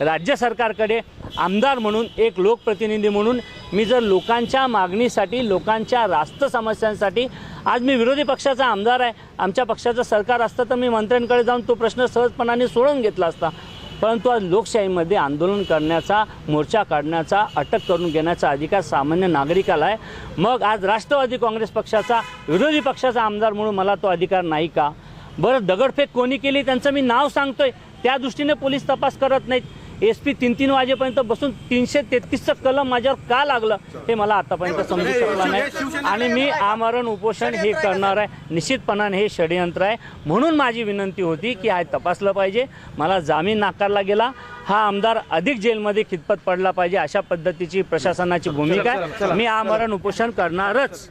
राज्य सरकारकडे आमदार म्हणून एक लोकप्रतिनिधी म्हणून मी जर लोकांच्या मागणीसाठी लोकांच्या रास्त समस्यांसाठी आज मी विरोधी पक्षाचा आमदार आहे आमच्या पक्षाचं सरकार असतं तर मी मंत्र्यांकडे जाऊन तो प्रश्न सहजपणाने सोडवून घेतला असता. परंतु आज लोकशाहीमध्ये आंदोलन करण्याचा मोर्चा काढण्याचा अटक करून घेण्याचा अधिकार सामान्य नागरिकाला आहे. मग आज राष्ट्रवादी काँग्रेस पक्षाचा विरोधी पक्षाचा आमदार म्हणून मला तो अधिकार नाही का? बरं दगडफेक कोणी केली त्यांचं मी नाव सांगतोय. त्या दृष्टीने पोलीस तपास करत नाहीत. एस पी तीन तीन वाजेपर्यंत बसून तीनशे तेहतीसचं कलम माझ्यावर का लागलं हे मला आतापर्यंत समजू शकलं नाही. आणि मी आमरण उपोषण हे करणार आहे. निश्चितपणाने हे षडयंत्र आहे. म्हणून माझी विनंती होती की हा तपासलं पाहिजे. मला जामीन नाकारला गेला. हा आमदार अधिक जेलमध्ये खितपत पडला पाहिजे अशा पद्धतीची प्रशासनाची भूमिका आहे. मी आमरण उपोषण करणारच.